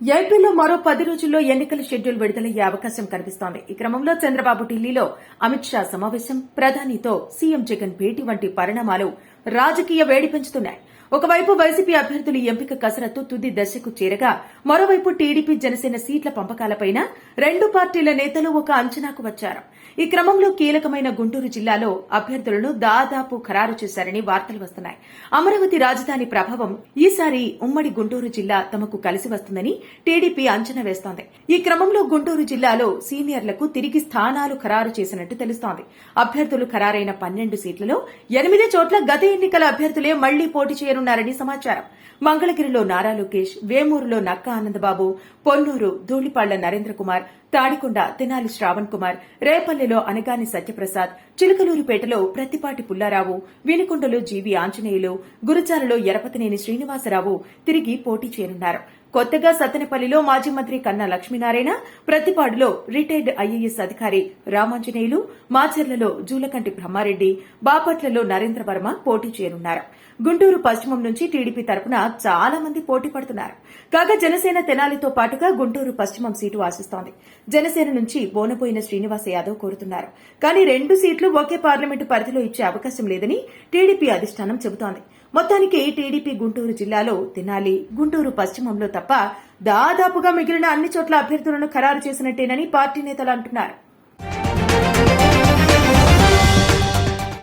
ఏపీలో మరో పది రోజుల్లో ఎన్నికల షెడ్యూల్ విడుదలయ్యే అవకాశం కనిపిస్తోంది. ఈ క్రమంలో చంద్రబాబు ఢిల్లీలో అమిత్ షా సమావేశం ప్రధానితో సీఎం జగన్ భేటీ వంటి పరిణామాలు రాజకీయ వేడి పెంచుతున్నాయి. ఒకవైపు వైసీపీ అభ్యర్థుల ఎంపిక కసరత్తు తుది దశకు చేరగా మరోవైపు టీడీపీ జనసేన సీట్ల పంపకాలపైన రెండు పార్టీల నేతలు ఒక అంచనాకు వచ్చారు. ఈ క్రమంలో కీలకమైన గుంటూరు జిల్లాలో అభ్యర్థులను దాదాపు ఖరారు చేశారని వార్తలు వస్తున్నాయి. అమరావతి రాజధాని ప్రభావం ఈసారి ఉమ్మడి గుంటూరు జిల్లా తమకు కలిసి వస్తుందని టీడీపీ అంచనా వేస్తోంది. ఈ క్రమంలో గుంటూరు జిల్లాలో సీనియర్లకు తిరిగి స్థానాలు ఖరారు చేసినట్టు తెలుస్తోంది. అభ్యర్థులు ఖరారైన పన్నెండు సీట్లలో ఎనిమిది చోట్ల గత ఎన్నికల అభ్యర్థులే మళ్ళీ పోటీ చేయనున్నారని సమాచారం. మంగళగిరిలో నారా లోకేష్ వేమూరులో నక్క ఆనందబాబు పొన్నూరు ధూళిపాళ్ళ నరేంద్ర కుమార్ తాడికొండ తెనాలి శ్రావణ్ కుమార్ రేపల్లెలో అనగాని సత్యప్రసాద్ చిలకలూరిపేటలో ప్రత్తిపాటి పుల్లారావు వినుకొండలో జీవి ఆంజనేయులు గురజాలలో ఎరపతినేని శ్రీనివాసరావు తిరిగి పోటీ చేయనున్నారు. కొత్తగా సత్తెనపల్లిలో మాజీ మంత్రి కన్నా లక్ష్మీనారాయణ ప్రతిపాడులో రిటైర్డ్ ఐఏఎస్ అధికారి రామాంజనేయులు మాచర్లలో జూలకంటి బ్రహ్మారెడ్డి బాపట్లలో నరేంద్ర వర్మ పోటీ చేయనున్నారు. గుంటూరు పశ్చిమం నుంచి టీడీపీ తరపున చాలా మంది పోటీ పడుతున్నారు. కాగా జనసేన తెనాలితో పాటుగా గుంటూరు పశ్చిమం సీటు ఆశిస్తోంది. జనసేన నుంచి బోనపోయిన శ్రీనివాస యాదవ్ కోరుతున్నారు. కానీ రెండు సీట్లు ఒకే పార్లమెంటు పరిధిలో ఇచ్చే అవకాశం లేదని టీడీపీ అధిష్టానం చెబుతోంది. మొత్తానికి టీడీపీ గుంటూరు జిల్లాలో తినాలి గుంటూరు పశ్చిమంలో తప్ప దాదాపుగా మిగిలిన అన్ని చోట్ల అభ్యర్థులను ఖరారు చేసినట్టేనని పార్టీ నేతలు అంటున్నారు.